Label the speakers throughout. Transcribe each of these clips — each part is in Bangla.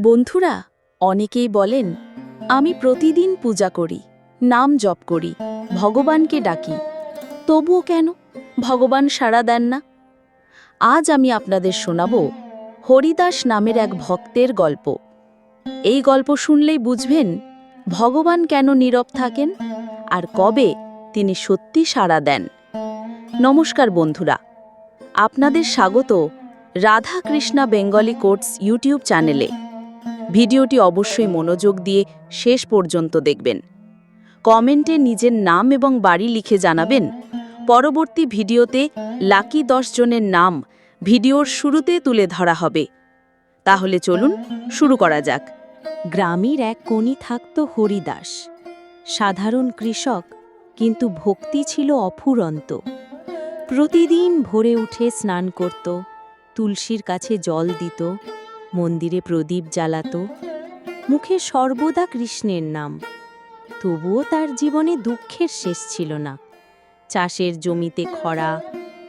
Speaker 1: বন্ধুরা, অনেকেই বলেন, আমি প্রতিদিন পূজা করি, নাম জপ করি, ভগবানকে ডাকি। তবুও কেন? ভগবান সাড়া দেন না। আজ আমি আপনাদের শোনাব হরিদাস নামের এক ভক্তের গল্প। এই গল্প শুনলেই বুঝবেন, ভগবান কেন নীরব থাকেন আর কবে তিনি সত্যি সাড়া দেন। নমস্কার বন্ধুরা, আপনাদের স্বাগত রাধা কৃষ্ণা বেঙ্গলি কোর্টস ইউটিউব চ্যানেলে। ভিডিওটি অবশ্যই মনোযোগ দিয়ে শেষ পর্যন্ত দেখবেন। কমেন্টে নিজের নাম এবং বাড়ি লিখে জানাবেন। পরবর্তী ভিডিওতে লাকি দশ জনের নাম ভিডিওর শুরুতে তুলে ধরা হবে। তাহলে চলুন শুরু করা যাক। গ্রামের এক কোণে থাকত হরিদাস। সাধারণ কৃষক, কিন্তু ভক্তি ছিল অফুরন্ত। প্রতিদিন ভোরে উঠে স্নান করত, তুলসীর কাছে জল দিত মন্দিরে প্রদীপ জ্বালাত, মুখে সর্বদা কৃষ্ণের নাম। তবুও তার জীবনে দুঃখের শেষ ছিল না। চাষের জমিতে খরা,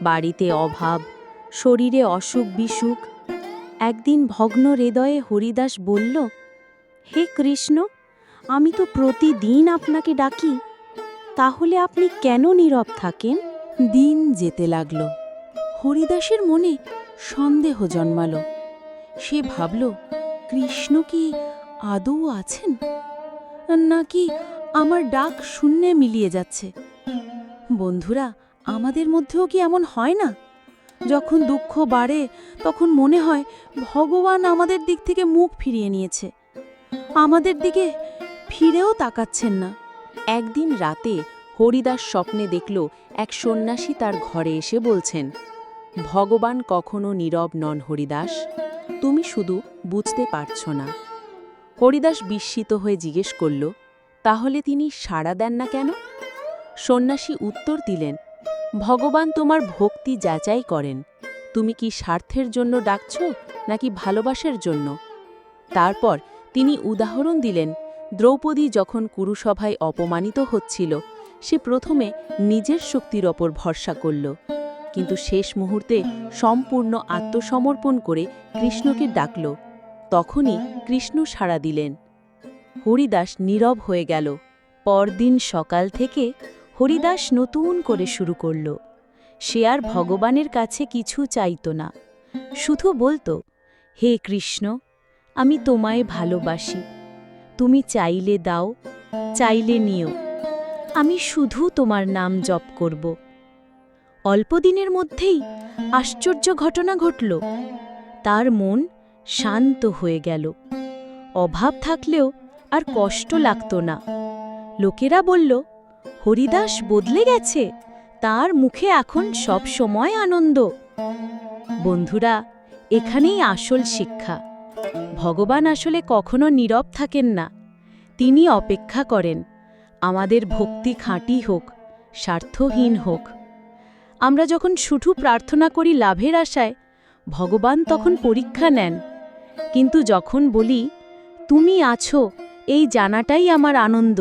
Speaker 1: বাড়িতে অভাব, শরীরে অসুখ বিসুখ, একদিন ভগ্ন হৃদয়ে হরিদাস বলল, হে কৃষ্ণ, আমি তো প্রতিদিন আপনাকে ডাকি, তাহলে আপনি কেন নীরব থাকেন? দিন যেতে লাগল। হরিদাসের মনে সন্দেহ জন্মাল। সে ভাবল, কৃষ্ণ কি আদৌ আছেন? নাকি আমার ডাক শূন্যে মিলিয়ে যাচ্ছে? বন্ধুরা, আমাদের মধ্যেও কি এমন হয় না? যখন দুঃখ বাড়ে, তখন মনে হয় ভগবান আমাদের দিক থেকে মুখ ফিরিয়ে নিয়েছে। আমাদের দিকে ফিরেও তাকাচ্ছেন না। একদিন রাতে হরিদাস স্বপ্নে দেখল, এক সন্ন্যাসী তার ঘরে এসে বলছেন, ভগবান কখনো নীরব নন হরিদাস। তুমি শুধু বুঝতে পারছ না। হরিদাস বিস্মিত হয়ে জিজ্ঞেস করল, তাহলে তিনি সাড়া দেন না কেন? সন্ন্যাসী উত্তর দিলেন, ভগবান তোমার ভক্তি যাচাই করেন। তুমি কি স্বার্থের জন্য ডাকছ নাকি ভালোবাসার জন্য? তারপর তিনি উদাহরণ দিলেন, দ্রৌপদী যখন কুরুসভায় অপমানিত হচ্ছিল, সে প্রথমে নিজের শক্তির ওপর ভরসা করল। কিন্তু শেষ মুহূর্তে সম্পূর্ণ আত্মসমর্পণ করে কৃষ্ণকে ডাকল। তখনই কৃষ্ণ সাড়া দিলেন। হরিদাস নীরব হয়ে গেল। পরদিন সকাল থেকে হরিদাস নতুন করে শুরু করল। সে আর ভগবানের কাছে কিছু চাইত না। শুধু বলতো, হে কৃষ্ণ, আমি তোমায় ভালোবাসি। তুমি চাইলে দাও, চাইলে নিও। আমি শুধু তোমার নাম জপ করব। অল্পদিনের মধ্যেই আশ্চর্য ঘটনা ঘটল। তার মন শান্ত হয়ে গেল। অভাব থাকলেও আর কষ্ট লাগত না। লোকেরা বলল, হরিদাস বদলে গেছে। তার মুখে এখন সব সময় আনন্দ। বন্ধুরা, এখানেই আসল শিক্ষা। ভগবান আসলে কখনো নীরব থাকেন না। তিনি অপেক্ষা করেন। আমাদের ভক্তি খাঁটি হোক, স্বার্থহীন হোক। আমরা যখন শুধু প্রার্থনা করি লাভের আশায়, ভগবান তখন পরীক্ষা নেন। কিন্তু যখন বলি, তুমি আছো, এই জানাটাই আমার আনন্দ,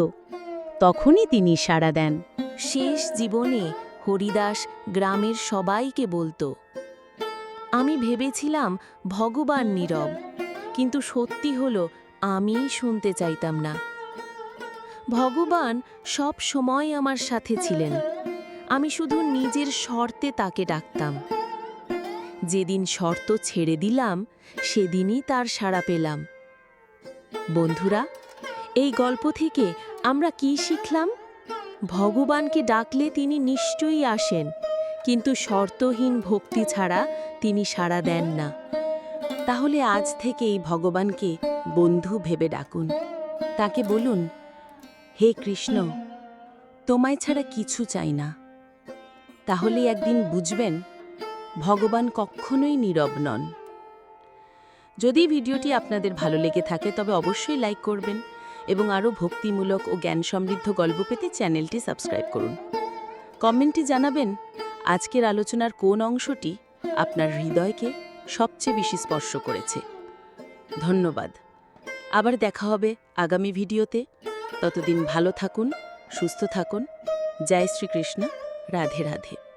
Speaker 1: তখনই তিনি সাড়া দেন। শেষ জীবনে হরিদাস গ্রামের সবাইকে বলতো, আমি ভেবেছিলাম ভগবান নীরব, কিন্তু সত্যি হলো আমি শুনতে চাইতাম না। ভগবান সব সময় আমার সাথে ছিলেন। আমি শুধু নিজের শর্তে তাকে ডাকতাম। যেদিন শর্ত ছেড়ে দিলাম, সেদিনই তার সাড়া পেলাম। বন্ধুরা, এই গল্প থেকে আমরা কি শিখলাম? ভগবানকে ডাকলে তিনি নিশ্চয়ই আসেন, কিন্তু শর্তহীন ভক্তি ছাড়া তিনি সাড়া দেন না। তাহলে আজ থেকেই ভগবানকে বন্ধু ভেবে ডাকুন। তাকে বলুন, হে কৃষ্ণ, তোমায় ছাড়া কিছু চাই না। তাহলে একদিন বুঝবেন, ভগবান কখনোই নীরব নন। যদি ভিডিওটি আপনাদের ভালো লেগে থাকে, তবে অবশ্যই লাইক করবেন এবং আরও ভক্তিমূলক ও জ্ঞান সমৃদ্ধ গল্প পেতে চ্যানেলটি সাবস্ক্রাইব করুন। কমেন্টে জানাবেন, আজকের আলোচনার কোন অংশটি আপনার হৃদয়কে সবচেয়ে বেশি স্পর্শ করেছে। ধন্যবাদ। আবার দেখা হবে আগামী ভিডিওতে। ততদিন ভালো থাকুন, সুস্থ থাকুন। জয় শ্রীকৃষ্ণ। রাধে রাধে।